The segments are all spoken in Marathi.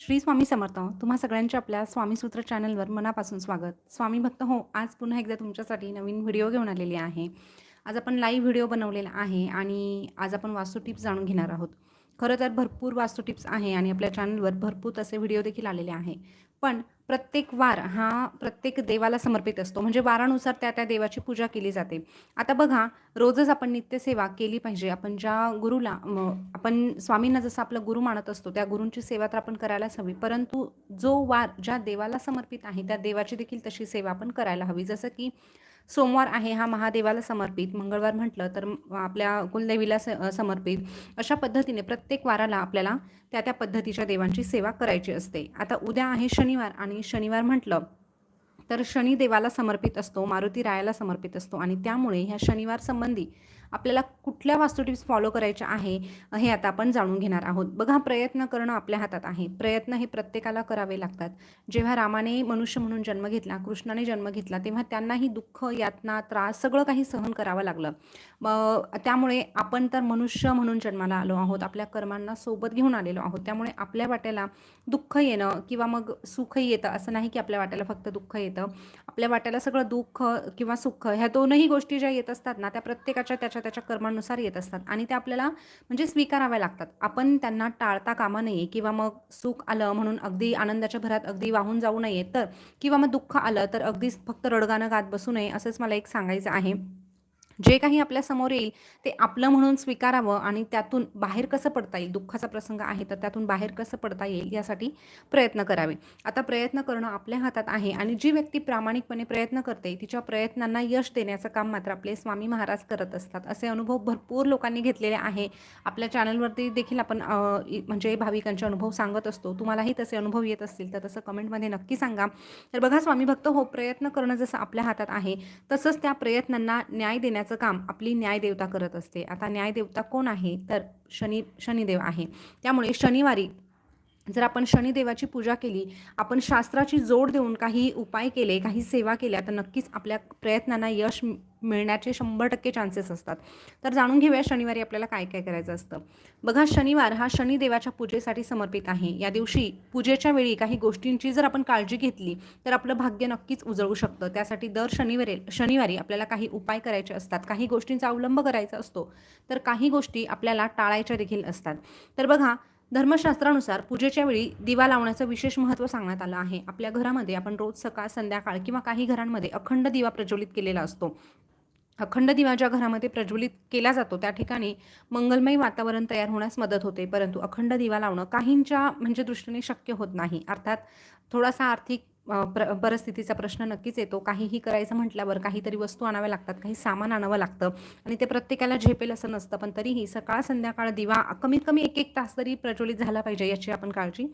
श्री स्वामी समर्थ तुम्हा सगळ्यांचे आपल्या स्वामी सूत्र चॅनलवर मनापासून स्वागत. स्वामी भक्त हो आज पुन्हा एकदा तुमच्यासाठी नवीन व्हिडिओ घेऊन आलेली आहे. आज आपण लाईव्ह व्हिडिओ बनवलेला आहे आणि आज आपण वास्तू टिप्स जाणून घेणार आहोत. खरं तर भरपूर वास्तू टिप्स आहे आणि आपल्या चॅनलवर भरपूर तसे व्हिडिओ देखील आलेले आहे. पण प्रत्येक वार हा प्रत्येक देवाला समर्पित असतो. म्हणजे वारानुसार त्या त्या देवाची पूजा केली जाते. आता बघा रोजच आपण नित्यसेवा केली पाहिजे. आपण ज्या गुरुला आपण स्वामींना जसं आपलं गुरु मानत असतो त्या गुरूंची सेवा तर आपण करायलाच हवी. परंतु जो वार ज्या देवाला समर्पित आहे त्या देवाची देखील तशी सेवा आपण करायला हवी. जसं की सोमवार आहे हा महादेवाला समर्पित. मंगळवार म्हटलं तर आपल्या कुलदेवीला स समर्पित. अशा पद्धतीने प्रत्येक वाराला आपल्याला त्या त्या पद्धतीच्या देवांची सेवा करायची असते. आता उद्या आहे शनिवार आणि शनिवार म्हटलं तर शनिदेवाला समर्पित असतो मारुती रायाला समर्पित असतो आणि त्यामुळे ह्या शनिवार संबंधी आपल्याला कुठल्या वास्तू टिप्स फॉलो करायच्या आहे हे आता आपण जाणून घेणार आहोत. बघा प्रयत्न करणं आपल्या हातात आहे. प्रयत्न हे प्रत्येकाला करावे लागतात. जेव्हा रामाने मनुष्य म्हणून जन्म घेतला कृष्णाने जन्म घेतला तेव्हा त्यांनाही दुःख यातना त्रास सगळं काही सहन करावं लागलं. मग त्यामुळे आपण तर मनुष्य म्हणून जन्माला आलो आहोत आपल्या कर्मांना सोबत घेऊन आलेलो आहोत. त्यामुळे आपल्या वाट्याला दुःख येणं किंवा मग सुखही येतं असं नाही की आपल्या वाट्याला फक्त दुःख येतं. आपल्या वाट्याला सगळं दुःख किंवा सुख ह्या दोनही गोष्टी ज्या येत असतात ना त्या प्रत्येकाच्या त्याच्या त्याच्या कर्मानुसार येत असतात. आणि त्या आपल्याला म्हणजे स्वीकाराव्या लागतात. आपण त्यांना टाळता कामा नये किंवा मग सुख आलं म्हणून अगदी आनंदाच्या भरात अगदी वाहून जाऊ नये तर किंवा मग दुःख आलं तर अगदीच फक्त रडगाणं गात बसू नये असंच मला एक सांगायचं आहे. जे काही आपल्यासमोर येईल ते आपलं म्हणून स्वीकारावं आणि त्यातून बाहेर कसं पडता येईल दुःखाचा प्रसंग आहे तर त्यातून बाहेर कसं पडता येईल यासाठी प्रयत्न करावे. आता प्रयत्न करणं आपल्या हातात आहे आणि जी व्यक्ती प्रामाणिकपणे प्रयत्न करते तिच्या प्रयत्नांना यश देण्याचं काम मात्र आपले स्वामी महाराज करत असतात. असे अनुभव भरपूर लोकांनी घेतलेले आहे. आपल्या चॅनलवरती देखील आपण म्हणजे भाविकांचे अनुभव सांगत असतो. तुम्हालाही तसे अनुभव येत असतील तर तसं कमेंटमध्ये नक्की सांगा. तर बघा स्वामी भक्त हो प्रयत्न करणं जसं आपल्या हातात आहे तसंच त्या प्रयत्नांना न्याय देण्याचं काम आपली न्यायदेवता करत असते. आता न्यायदेवता कोण आहे? तर शनी शनिदेव आहे. त्यामुळे शनिवारी जर आपण शनिदेवाची पूजा केली आपण शास्त्राची जोड देऊन काही उपाय केले काही सेवा केल्या तर नक्कीच आपल्या प्रयत्नांना यश मिळण्याचे शंभर टक्के चान्सेस असतात. तर जाणून घेऊया शनिवारी आपल्याला काय काय करायचं असतं. बघा शनिवार हा शनिदेवाच्या पूजेसाठी समर्पित आहे. या दिवशी पूजेच्या वेळी काही गोष्टींची जर आपण काळजी घेतली तर आपलं भाग्य नक्कीच उजळू शकतं. त्यासाठी दर शनिवारी शनिवारी आपल्याला काही उपाय करायचे असतात. काही गोष्टींचा अवलंब करायचा असतो. तर काही गोष्टी आपल्याला टाळायच्या देखील असतात. तर बघा धर्मशास्त्रानुसार पूजेच्या वेळी दिवा लावण्याचं विशेष महत्त्व सांगण्यात आलं आहे. आपल्या घरामध्ये आपण रोज सकाळ संध्याकाळ किंवा काही घरांमध्ये अखंड दिवा प्रज्वलित केलेला असतो. अखंड दिवा ज्या घरामध्ये प्रज्वलित केला जातो त्या ठिकाणी मंगलमय वातावरण तयार होण्यास मदत होते. परंतु अखंड दिवा लावणं काहींच्या म्हणजे दृष्टीने शक्य होत नाही. अर्थात थोडासा आर्थिक प्र परिस्थितीचा प्रश्न नक्कीच येतो. काहीही करायचं म्हटल्यावर काहीतरी वस्तू आणाव्या लागतात काही सामान आणावं लागतं आणि ते प्रत्येकाला झेपेल असं नसतं. पण तरीही सकाळ संध्याकाळ दिवा कमीत कमी एक एक तास तरी प्रज्वलित झाला पाहिजे याची आपण काळजी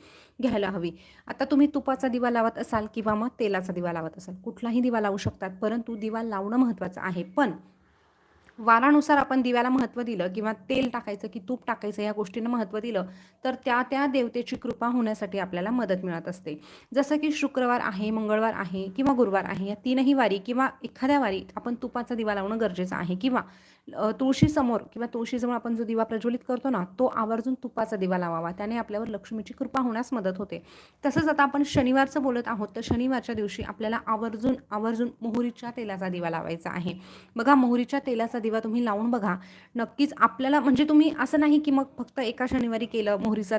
घ्यायला हवी. आता तुम्ही तुपाचा दिवा लावत असाल किंवा मग तेलाचा दिवा लावत असाल कुठलाही दिवा लावू शकतात परंतु दिवा लावणं महत्त्वाचं आहे. पण वारानुसार आपण दिव्याला महत्त्व दिलं किंवा तेल टाकायचं की तूप टाकायचं या गोष्टींना महत्त्व दिलं तर त्या त्या देवतेची कृपा होण्यासाठी आपल्याला मदत मिळत असते. जसं की शुक्रवार आहे मंगळवार आहे किंवा गुरुवार आहे या तीनही वारी किंवा एखाद्या वारी आपण तुपाचा दिवा लावणं गरजेचं आहे किंवा तुळशीसमोर किंवा तुळशीजवळ आपण जो दिवा प्रज्वलित करतो ना तो आवर्जून तुपाचा दिवा लावावा. त्याने आपल्यावर लक्ष्मीची कृपा होण्यास मदत होते. तसंच आता आपण शनिवारचं बोलत आहोत तर शनिवारच्या दिवशी आपल्याला आवर्जून आवर्जून मोहरीच्या तेलाचा दिवा लावायचा आहे. बघा मोहरीच्या तेलाचा दिवा तुम्ही लावून बघा. नक्कीच आपल्याला म्हणजे तुम्ही असं नाही की मग फक्त एका शनिवारी केलं मोहरीचा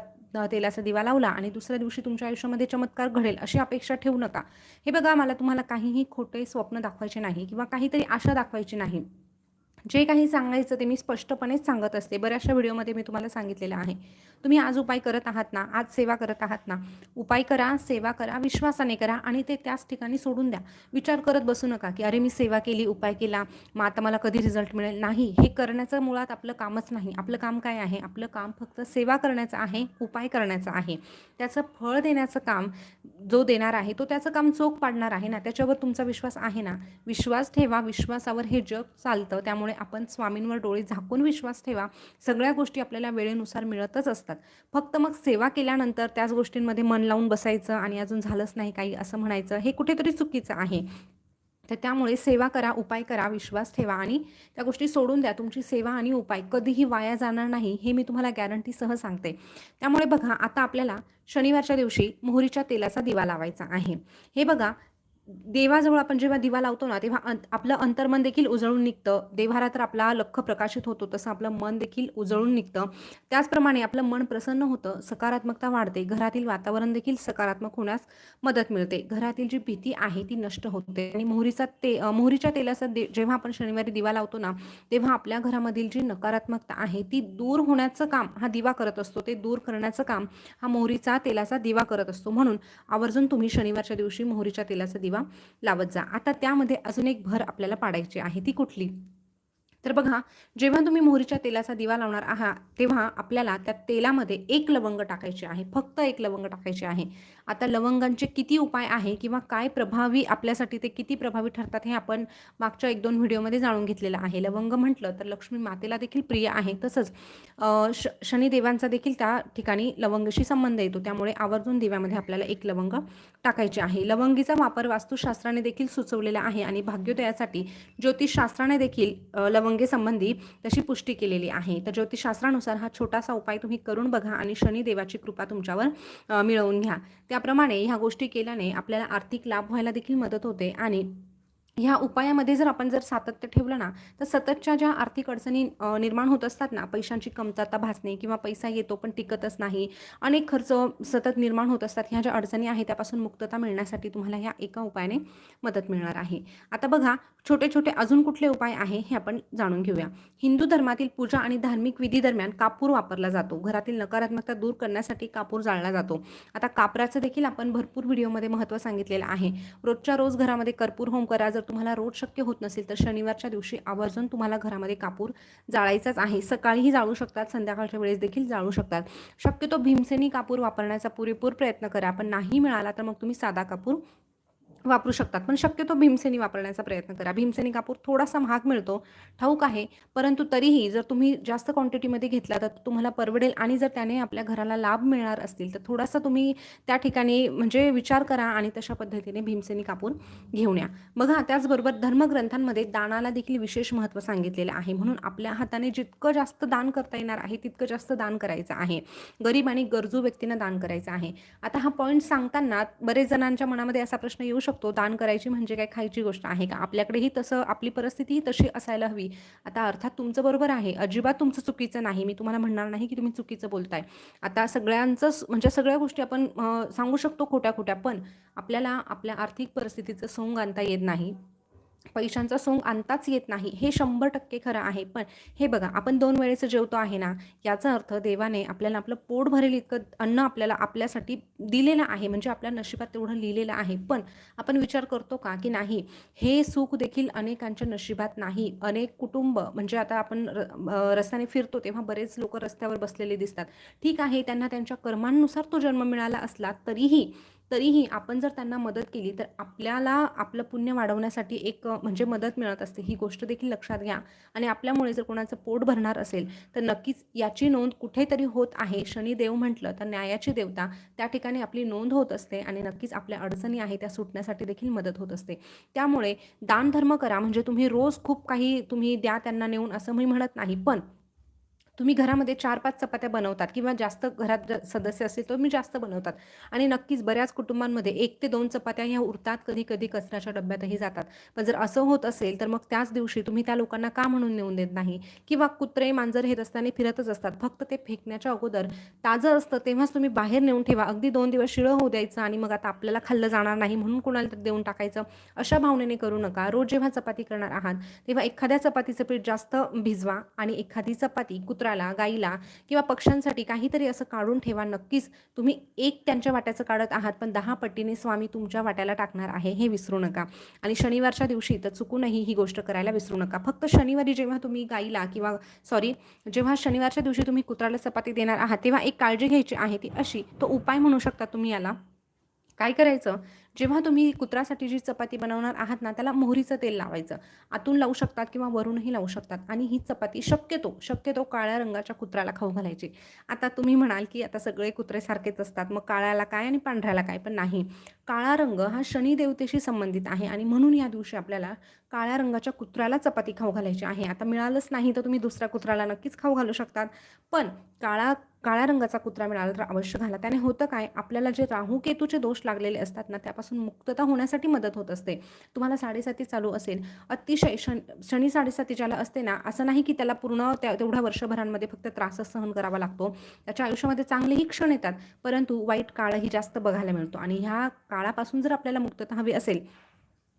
तेलाचा दिवा लावला आणि दुसऱ्या दिवशी तुमच्या आयुष्यामध्ये चमत्कार घडेल अशी अपेक्षा ठेवू नका. हे बघा मला तुम्हाला काहीही खोटे स्वप्न दाखवायचे नाही किंवा काहीतरी आशा दाखवायची नाही. जे काही सांगायचं ते मी स्पष्टपणेच सांगत असते. बऱ्याचशा व्हिडिओमध्ये मी तुम्हाला सांगितलेलं आहे. तुम्ही आज उपाय करत आहात ना आज सेवा करत आहात ना उपाय करा सेवा करा विश्वासाने करा आणि ते त्याच ठिकाणी सोडून द्या. विचार करत बसू नका की अरे मी सेवा केली उपाय केला मग आता मला कधी रिझल्ट मिळेल? नाही. हे करण्याचं मुळात आपलं कामच नाही. आपलं काम काय आहे? आपलं काम फक्त सेवा करण्याचं आहे उपाय करण्याचं आहे. त्याचं फळ देण्याचं काम जो देणार आहे तो त्याचं काम चोख पाडणार आहे ना. त्याच्यावर तुमचा विश्वास आहे ना? विश्वास ठेवा. विश्वासावर हे जग चालतं. त्यामुळे आपण स्वामींवर डोळे झाकून विश्वास ठेवा. सगळ्या गोष्टी आपल्याला वेळेनुसार मिळतच असतात. फक्त मग सेवा केल्यानंतर त्याच गोष्टींमध्ये मन लावून बसायचं आणि अजून झालंच नाही काही असं म्हणायचं हे कुठेतरी चुकीचं आहे. तर त्यामुळे सेवा करा उपाय करा विश्वास ठेवा आणि त्या गोष्टी सोडून द्या. तुमची सेवा आणि उपाय कधीही वाया जाणार नाही हे मी तुम्हाला गॅरंटीसह सांगते. त्यामुळे बघा आता आपल्याला शनिवारच्या दिवशी मोहरीच्या तेलाचा दिवा लावायचा आहे. हे बघा देवाजवळ आपण जेव्हा दिवा लावतो ना तेव्हा अंत आपलं अंतर्मन देखील उजळून निघतं. देवारा तर आपला लख प्रकाशित होतो तसं आपलं मन देखील उजळून निघतं. त्याचप्रमाणे आपलं मन प्रसन्न होतं सकारात्मकता वाढते. घरातील वातावरण देखील सकारात्मक होण्यास मदत मिळते. घरातील जी भीती आहे ती नष्ट होते. आणि मोहरीचा ते मोहरीच्या तेलाचा दे जेव्हा आपण शनिवारी दिवा लावतो ना तेव्हा आपल्या घरामधील जी नकारात्मकता आहे ती दूर होण्याचं काम हा दिवा करत असतो. ते दूर करण्याचं काम हा मोहरीचा तेलाचा दिवा करत असतो. म्हणून आवर्जून तुम्ही शनिवारच्या दिवशी मोहरीच्या तेलाचा दिवा लावत जा. आता त्यामध्ये अजून एक भर आपल्याला पाडायची आहे. ती कुठली? तर बघा जेव्हा तुम्ही मोहरीच्या तेलाचा दिवा लावणार आहात तेव्हा आपल्याला त्या तेलामध्ये एक लवंग टाकायचे आहे. फक्त एक लवंग टाकायचे आहे. आता लवंगांचे किती उपाय आहे किंवा काय प्रभावी आपल्यासाठी ते किती प्रभावी ठरतात हे आपण मागच्या एक दोन व्हिडिओमध्ये जाणून घेतलेलं आहे. लवंग म्हटलं तर लक्ष्मी मातेला देखील प्रिय आहे. तसंच श शनिदेवांचा देखील त्या ठिकाणी लवंगशी संबंध येतो. त्यामुळे आवर्जून दिव्यामध्ये आपल्याला एक लवंग टाकायचे आहे. लवंगीचा वापर वास्तुशास्त्राने देखील सुचवलेला आहे आणि भाग्योदयासाठी ज्योतिषशास्त्राने देखील लवंग संबंधी तशी पुष्टी केलेली आहे. तर ज्योतिषशास्त्रानुसार हा छोटासा उपाय तुम्ही करून बघा आणि शनिदेवाची कृपा तुमच्यावर मिळवून घ्या. त्याप्रमाणे ह्या गोष्टी केल्याने आपल्याला आर्थिक लाभ व्हायला देखील मदत होते आणि ह्या उपायामध्ये जर आपण जर सातत्य ठेवलं ना तर सततच्या ज्या आर्थिक अडचणी निर्माण होत असतात ना पैशांची कमतरता भासणे किंवा पैसा येतो पण टिकतच नाही अनेक खर्च सतत निर्माण होत असतात ह्या ज्या अडचणी आहेत त्यापासून मुक्तता मिळण्यासाठी तुम्हाला ह्या एका उपायाने मदत मिळणार आहे. आता बघा छोटे छोटे अजून कुठले उपाय आहे हे आपण जाणून घेऊया. हिंदू धर्मातील पूजा आणि धार्मिक विधी दरम्यान कापूर वापरला जातो. घरातील नकारात्मकता दूर करण्यासाठी कापूर जाळला जातो. आता कापराचं देखील आपण भरपूर व्हिडिओमध्ये महत्त्व सांगितलेलं आहे. रोजच्या रोज घरामध्ये कर्पूर होम करा जर तुम्हाला रोज शक्य होत नसेल तर शनिवारच्या दिवशी आवर्जून तुम्हाला घरामध्ये कापूर जाळायचाच आहे. सकाळीही जाळू शकतात संध्याकाळच्या वेळेस देखील जाळू शकतात. शक्यतो भीमसेनी कापूर वापरण्याचा पुरेपूर प्रयत्न करा पण नाही मिळाला तर मग तुम्ही साधा कापूर वापरू शकतात. पण शक्यतो भीमसेनी वापरण्याचा प्रयत्न करा. भीमसेनी कापूर थोडासा महाग मिळतो ठाऊक आहे. परंतु तरीही जर तुम्ही जास्त क्वांटिटीमध्ये घेतला तर तुम्हाला परवडेल आणि जर त्याने आपल्या घराला लाभ मिळणार असतील तर थोडासा तुम्ही त्या ठिकाणी म्हणजे विचार करा आणि तशा पद्धतीने भीमसेनी कापूर घेऊन या. बघा त्याचबरोबर धर्मग्रंथांमध्ये दानाला देखील विशेष महत्त्व सांगितलेलं आहे. म्हणून आपल्या हाताने जितकं जास्त दान करता येणार आहे तितकं जास्त दान करायचं आहे. गरीब आणि गरजू व्यक्तींना दान करायचं आहे. आता हा पॉईंट सांगताना बरेच जणांच्या मनामध्ये असा प्रश्न येऊ शकतो. दान करायची म्हणजे काय खायची गोष्ट आहे का? आपल्याकडेही तसं आपली परिस्थितीही तशी असायला हवी. आता अर्थात तुमचं बरोबर आहे. अजिबात तुमचं चुकीचं नाही. मी तुम्हाला म्हणणार नाही की तुम्ही चुकीचं बोलताय. आता सगळ्यांचं म्हणजे सगळ्या गोष्टी आपण सांगू शकतो खोट्या खोट्या पण आपल्याला आपल्या आर्थिक परिस्थितीचं सोंग आणता येत नाही. पैशांचा सोंग आणताच येत नाही. हे शंभर टक्के खरं आहे. पण हे बघा आपण दोन वेळेचं जेवतो आहे ना याचा अर्थ देवाने आपल्याला आपलं पोट भरेल इतकं अन्न आपल्याला आपल्यासाठी दिलेलं आहे. म्हणजे आपल्या नशिबात तेवढं लिहिलेलं आहे. पण आपण विचार करतो का की नाही हे सुख देखील अनेकांच्या नशिबात नाही. अनेक कुटुंब म्हणजे आता आपण र रस्त्याने फिरतो तेव्हा बरेच लोक रस्त्यावर बसलेले दिसतात. ठीक आहे त्यांना त्यांच्या कर्मांनुसार तो जन्म मिळाला असला तरीही तरीही आपण जर त्यांना मदत केली तर आपल्याला आपलं पुण्य वाढवण्यासाठी एक म्हणजे मदत मिळत असते. ही गोष्ट देखील लक्षात घ्या. आणि आपल्यामुळे जर कोणाचं पोट भरणार असेल तर नक्कीच याची नोंद कुठेतरी होत आहे. शनिदेव म्हटलं तर न्यायाची देवता त्या ठिकाणी आपली नोंद होत असते आणि नक्कीच आपल्या अडचणी आहे त्या सुटण्यासाठी देखील मदत होत असते. त्यामुळे दानधर्म करा. म्हणजे तुम्ही रोज खूप काही तुम्ही द्या त्यांना नेऊन असं मी म्हणत नाही. पण तुम्ही घरामध्ये चार पाच चपात्या बनवतात किंवा जास्त घरात ज- सदस्य असतील तर तुम्ही जास्त बनवतात. आणि नक्कीच बऱ्याच कुटुंबांमध्ये एक ते दोन चपात्या ह्या उरतात कधी कधी कचऱ्याच्या डब्यातही जातात. पण जर असं होत असेल तर मग त्याच दिवशी तुम्ही त्या लोकांना का म्हणून नेऊन देत नाही? किंवा कुत्रे मांजर हे रस्त्याने फिरतच असतात. फक्त ते फेकण्याच्या अगोदर ताजं असतं तेव्हाच तुम्ही बाहेर नेऊन ठेवा. अगदी दोन दिवस शिळं होऊ द्यायचं आणि मग आता आपल्याला खाल्लं जाणार नाही म्हणून कुणाला तर देऊन टाकायचं. अशा भावनेने करू नका. रोज जेव्हा चपाती करणार आहात तेव्हा एखाद्या चपातीचं पीठ जास्त भिजवा आणि एखादी चपाती कुत्राला गाईला किंवा पक्ष्यांसाठी काहीतरी असं काढून ठेवा. नक्कीच तुम्ही एक त्यांच्या वाट्याचं काढत आहात पण दहा पट्टीने स्वामी तुमच्या वाट्याला टाकणार आहे हे विसरू नका. आणि शनिवारच्या दिवशी तर चुकूनही ही गोष्ट करायला विसरू नका. फक्त शनिवारी जेव्हा तुम्ही गाईला किंवा सॉरी जेव्हा शनिवारच्या दिवशी तुम्ही कुत्राला चपाती देणार आहात तेव्हा एक काळजी घ्यायची आहे ती अशी. तो उपाय म्हणू शकता तुम्ही याला. काय करायचं? जेव्हा तुम्ही कुत्रासाठी जी चपाती बनवणार आहात ना त्याला मोहरीचं तेल लावायचं. आतून लावू शकतात किंवा वरूनही लावू शकतात. आणि ही चपाती शक्यतो शक्यतो काळ्या रंगाच्या कुत्र्याला खाऊ घालायची. आता तुम्ही म्हणाल की आता सगळे कुत्रे सारखेच असतात. मग काळ्याला काय आणि पांढऱ्याला काय? पण नाही. काळा रंग हा शनिदेवतेशी संबंधित आहे आणि म्हणून या दिवशी आपल्याला काळ्या रंगाच्या कुत्र्याला चपाती खाऊ घालायची आहे. आता मिळालंच नाही तर तुम्ही दुसऱ्या कुत्र्याला नक्कीच खाऊ घालू शकतात. पण काळा काळ्या रंगाचा कुत्रा मिळाला तर अवश्य घाला. त्याने होतं काय? आपल्याला जे राहू केतूचे दोष लागलेले असतात ना त्यापासून मुक्तता होण्यासाठी मदत होत असते. तुम्हाला साडेसाती चालू असेल. अतिशय शन शनी साडेसाती ज्याला असते ना असं नाही की त्याला पूर्ण त्या तेवढ्या वर्षभरांमध्ये फक्त त्रासच सहन करावा लागतो. त्याच्या आयुष्यामध्ये चांगलेही क्षण येतात परंतु वाईट काळही जास्त बघायला मिळतो. आणि ह्या काळापासून जर आपल्याला मुक्तता हवी असेल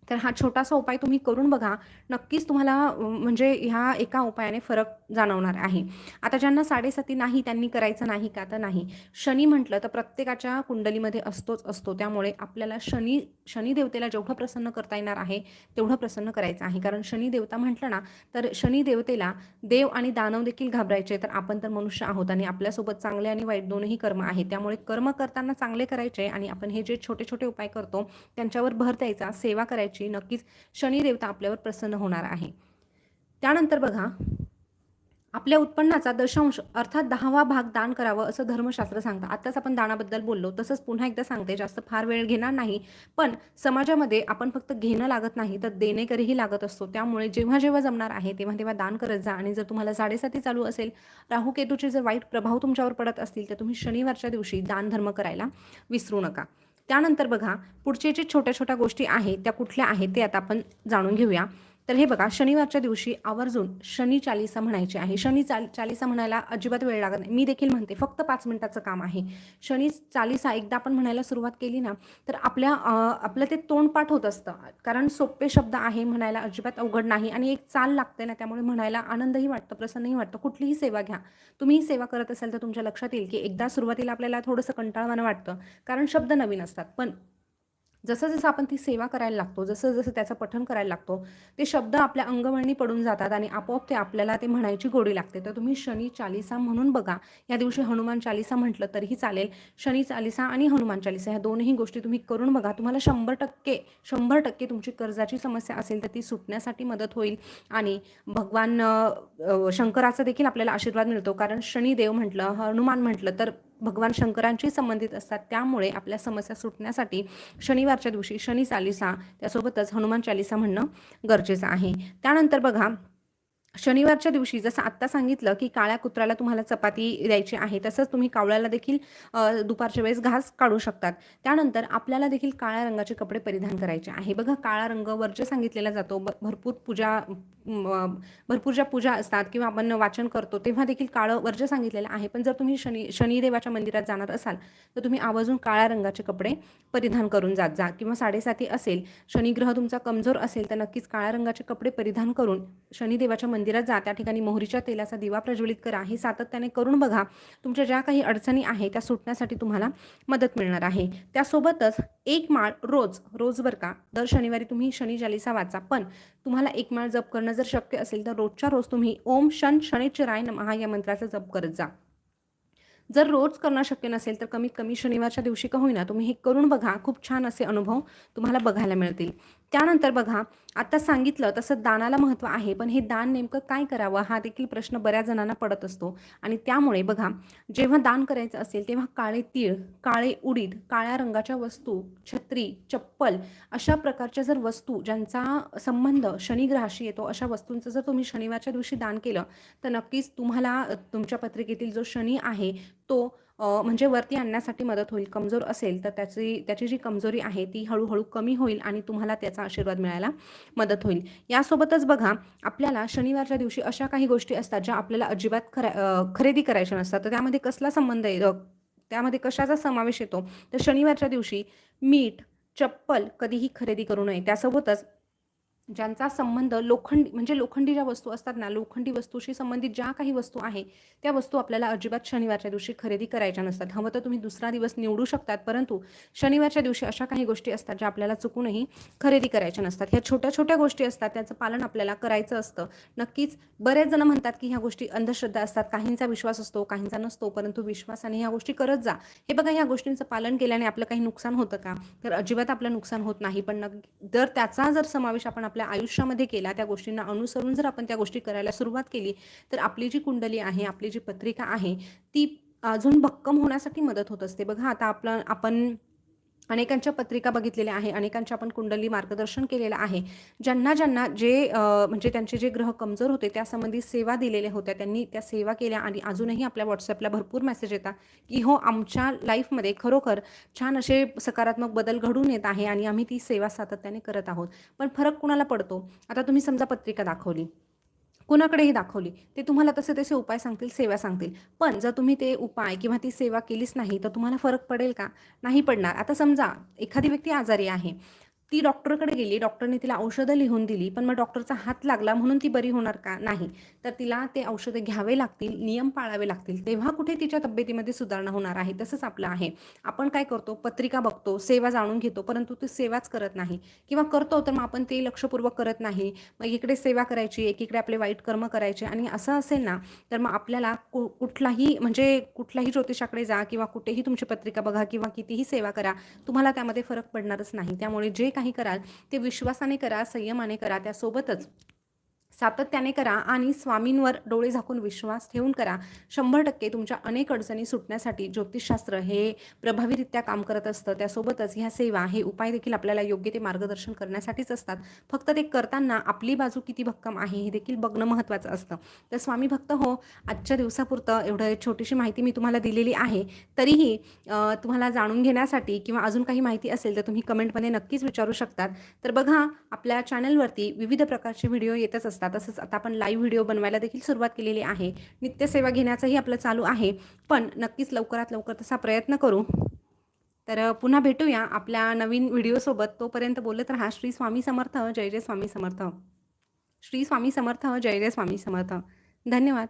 तर हा छोटासा उपाय तुम्ही करून बघा. नक्कीच तुम्हाला म्हणजे ह्या एका उपायाने फरक जाणवणार आहे. आता ज्यांना साडेसाती नाही त्यांनी करायचं नाही का तर नाही. शनी म्हटलं तर प्रत्येकाच्या कुंडलीमध्ये असतोच असतो. त्यामुळे आपल्याला शनी शनिदेवतेला जेवढं प्रसन्न करता येणार आहे तेवढं प्रसन्न करायचं आहे. कारण शनिदेवता म्हटलं ना तर शनिदेवतेला देव आणि दानव देखील घाबरायचे. तर आपण तर मनुष्य आहोत आणि आपल्यासोबत चांगले आणि वाईट दोनही कर्म आहेत. त्यामुळे कर्म करताना चांगले करायचे आणि आपण हे जे छोटे छोटे उपाय करतो त्यांच्यावर भर द्यायचा सेवा करायची. नक्कीच शनी देवता आपल्यावर प्रसन्न होणार आहे. त्यानंतर बघा आपल्या उत्पन्नाचा दशांश अर्थात दहावा भाग दान करावं असं धर्मशास्त्र सांगतं. आत्ताच आपण दानाबद्दल बोललो तसंच पुन्हा एकदा सांगते जास्त फार वेळ घेणार नाही पण समाजामध्ये आपण फक्त घेणं लागत नाही तर देणेकरीही लागत असतो. त्यामुळे जेव्हा जेव्हा जमणार आहे तेव्हा तेव्हा दान करत जा. आणि जर तुम्हाला साडेसाती चालू असेल राहू केतूचे जर वाईट प्रभाव तुमच्यावर पडत असतील तर तुम्ही शनिवारच्या दिवशी दान धर्म करायला विसरू नका. त्यानंतर बघा पुढचे जे छोट्या छोट्या गोष्टी आहेत त्या कुठल्या आहेत ते आता आपण जाणून घेऊया. तर हे बघा शनिवारच्या दिवशी आवर्जून शनी चालिसा म्हणायची आहे. शनी चाल चालिसा म्हणायला अजिबात वेळ लागत नाही. मी देखील म्हणते फक्त पाच मिनिटाचं काम आहे. शनी चालिसा एकदा आपण म्हणायला सुरुवात केली ना तर आपल्या आपलं ते तोंडपाठ होत असतं. कारण सोपे शब्द आहे म्हणायला अजिबात अवघड नाही आणि एक चाल लागते ना त्यामुळे म्हणायला आनंदही वाटतं प्रसन्नही वाटतं. कुठलीही सेवा घ्या. तुम्ही ही सेवा करत असाल तर तुमच्या लक्षात येईल की एकदा सुरुवातीला आपल्याला थोडंसं कंटाळवाणं वाटतं. कारण शब्द नवीन असतात. पण जसं जसं आपण ती सेवा करायला लागतो जसं जसं त्याचं पठण करायला लागतो ते शब्द आपल्या अंगवळणी पडून जातात आणि आपोआप ते आपल्याला ते म्हणायची गोडी लागते. तर तुम्ही शनी चालिसा म्हणून बघा. या दिवशी हनुमान चालिसा म्हटलं तरीही चालेल. शनी चालिसा आणि हनुमान चालिसा ह्या दोनही गोष्टी तुम्ही करून बघा. तुम्हाला शंभर टक्के शंभर टक्के तुमची कर्जाची समस्या असेल तर ती सुटण्यासाठी मदत होईल आणि भगवान शंकराचा देखील आपल्याला आशीर्वाद मिळतो. कारण शनिदेव म्हटलं हनुमान म्हटलं तर भगवान शंकरांशी संबंधित असतात. त्यामुळे आपल्या समस्या सुटण्यासाठी शनिवारच्या दिवशी शनी चालिसा त्यासोबतच हनुमान चालिसा म्हणणं गरजेचं आहे. त्यानंतर बघा शनिवारच्या दिवशी जसं आत्ता सांगितलं की काळ्या कुत्र्याला तुम्हाला चपाती द्यायची आहे तसंच तुम्ही कावळ्याला देखील दुपारच्या वेळेस घास काढू शकतात. त्यानंतर आपल्याला देखील काळ्या रंगाचे कपडे परिधान करायचे आहे. बघा काळा रंग वरचे सांगितलेला जातो भरपूर पूजा भरपूर ज्या पूजा असतात किंवा आपण वाचन करतो तेव्हा देखील काळं वर्ज्य सांगितलेलं आहे. पण जर तुम्ही शनी शनिदेवाच्या मंदिरात जाणार असाल तर तुम्ही आवर्जून काळ्या रंगाचे कपडे परिधान करून जात जा. किंवा साडेसाती असेल शनिग्रह तुमचा कमजोर असेल तर नक्कीच काळ्या रंगाचे कपडे परिधान करून शनिदेवाच्या मंदिरात जा त्या ठिकाणी मोहरीच्या तेलाचा दिवा प्रज्वलित करा. हे सातत्याने करून बघा तुमच्या ज्या काही अडचणी आहे त्या सुटण्यासाठी तुम्हाला मदत मिळणार आहे. त्यासोबतच एक माळ रोज रोज बर का दर शनिवारी तुम्ही शनी चालिसा वाचा. पण तुम्हाला एक माळ जप करणं जर शक्य असेल तर रोजच्या रोज तुम्ही ओम शन शनिचराय नमहा या मंत्राचा जप करत जा. जर रोज करणं शक्य नसेल तर कमीत कमी शनिवारच्या दिवशी का होईना तुम्ही हे करून बघा. खूप छान असे अनुभव तुम्हाला बघायला मिळतील. त्यानंतर बघा आता सांगितलं तसं दानाला महत्त्व आहे पण हे दान नेमकं काय करावं हा देखील प्रश्न बऱ्याच जणांना पडत असतो. आणि त्यामुळे बघा जेव्हा दान करायचं असेल तेव्हा काळे तीळ काळे उडीद काळ्या रंगाच्या वस्तू छत्री चप्पल अशा प्रकारच्या जर वस्तू ज्यांचा संबंध शनिग्रहाशी येतो अशा वस्तूंचं जर तुम्ही शनिवारच्या दिवशी दान केलं तर नक्कीच तुम्हाला तुमच्या पत्रिकेतील जो शनी आहे तो म्हणजे वरती आणण्यासाठी मदत होईल कमजोर असेल तर त्याची त्याची जी कमजोरी आहे ती हळूहळू कमी होईल आणि तुम्हाला त्याचा आशीर्वाद मिळायला मदत होईल. यासोबतच बघा आपल्याला शनिवारच्या दिवशी अशा काही गोष्टी असतात ज्या आपल्याला अजिबात खऱ्या खरेदी करायच्या नसतात. तर त्यामध्ये कसला संबंध आहे? त्यामध्ये कशाचा समावेश येतो? तर शनिवारच्या दिवशी मीठ चप्पल कधीही खरेदी करू नये. त्यासोबतच ज्यांचा संबंध लोखंडी म्हणजे लोखंडी ज्या वस्तू असतात ना लोखंडी वस्तूशी संबंधित ज्या काही वस्तू आहे त्या वस्तू आपल्याला अजिबात शनिवारच्या दिवशी खरेदी करायच्या नसतात. हवं तर तुम्ही दुसरा दिवस निवडू शकतात परंतु शनिवारच्या दिवशी अशा काही गोष्टी असतात ज्या आपल्याला चुकूनही खरेदी करायच्या नसतात. ह्या छोट्या छोट्या गोष्टी असतात त्याचं पालन आपल्याला करायचं असतं. नक्कीच बरेच जण म्हणतात की ह्या गोष्टी अंधश्रद्धा असतात काहींचा विश्वास असतो काहींचा नसतो परंतु विश्वासाने ह्या गोष्टी करत जा. हे बघा ह्या गोष्टींचं पालन केल्याने आपलं काही नुकसान होतं का? तर अजिबात आपलं नुकसान होत नाही पण नग जर त्याचा जर समावेश आपण आपल्या आपल्या आयुष्यामध्ये केला त्या गोष्टींना अनुसरून जर आपण त्या गोष्टी करायला सुरुवात केली तर आपली जी कुंडली आहे आपली जी पत्रिका आहे ती अजून भक्कम होण्यासाठी मदत होत असते. बघा आता आपलं आपण अनेकांच्या पत्रिका बघितलेल्या आहे अनेकांच्या आपण कुंडली मार्गदर्शन केलेलं आहे. ज्यांना ज्यांना जे म्हणजे त्यांचे जे ग्रह कमजोर होते त्यासंबंधी सेवा दिलेल्या होत्या त्यांनी त्या सेवा केल्या आणि अजूनही आपल्या व्हॉट्सअपला भरपूर मेसेज येतात की हो आमच्या लाईफमध्ये खरोखर छान असे सकारात्मक बदल घडून येत आहे आणि आम्ही ती सेवा सातत्याने करत आहोत. पण फरक कुणाला पडतो? आता तुम्ही समजा पत्रिका दाखवली. कुणाकडेही दाखवली ते तुम्हाला तसे तसे उपाय सांगतील सेवा सांगतील. पण जर तुम्ही ते उपाय किंवा ती सेवा केलीच नाही तर तुम्हाला फरक पडेल का? नाही पडणार. आता समजा एखादी व्यक्ती आजारी आहे. ती डॉक्टरकडे गेली डॉक्टरने तिला औषधं लिहून दिली पण मग डॉक्टरचा हात लागला म्हणून ती बरी होणार का? नाही. तर तिला ते औषधं घ्यावे लागतील नियम पाळावे लागतील तेव्हा कुठे तिच्या तब्येतीमध्ये सुधारणा होणार आहे तसंच आपलं आहे. आपण काय करतो? पत्रिका बघतो सेवा जाणून घेतो परंतु ती सेवाच करत नाही. किंवा करतो तर मग आपण ते लक्षपूर्वक करत नाही. मग इकडे सेवा करायची एकीकडे आपले वाईट कर्म करायचे आणि असं असेल ना तर मग आपल्याला कु कुठलाही म्हणजे कुठल्याही ज्योतिषाकडे जा किंवा कुठेही तुमची पत्रिका बघा किंवा कितीही सेवा करा तुम्हाला त्यामध्ये फरक पडणारच नाही. त्यामुळे जे काही कराल ते विश्वासाने करा संयमाने करा त्यासोबतच सातत्याने करा आणि स्वामींवर डोळे झाकून विश्वास ठेवून करा. शंभर टक्के तुमच्या अनेक अडचणी सुटण्यासाठी ज्योतिषशास्त्र हे प्रभावीरित्या काम करत असतं. त्यासोबतच ह्या सेवा हे उपाय देखील आपल्याला योग्य ते मार्गदर्शन करण्यासाठीच असतात. फक्त ते करताना आपली बाजू किती भक्कम आहे हे देखील बघणं महत्त्वाचं असतं. तर स्वामी भक्त हो आजच्या दिवसापुरतं एवढं छोटीशी माहिती मी तुम्हाला दिलेली आहे. तरीही तुम्हाला जाणून घेण्यासाठी किंवा अजून काही माहिती असेल तर तुम्ही कमेंटमध्ये नक्कीच विचारू शकतात. तर बघा आपल्या चॅनलवरती विविध प्रकारचे व्हिडिओ येतच असतात. तसंच आता आपण लाईव्ह व्हिडिओ बनवायला देखील सुरुवात केलेली आहे. नित्यसेवा घेण्याचंही आपलं चालू आहे. पण नक्कीच लवकरात लवकर तसा प्रयत्न करू. तर पुन्हा भेटूया आपल्या नवीन व्हिडिओसोबत तोपर्यंत बोलत राहा. श्री स्वामी समर्थ. जय जय स्वामी समर्थ. श्री स्वामी समर्थ. जय जय स्वामी समर्थ. धन्यवाद.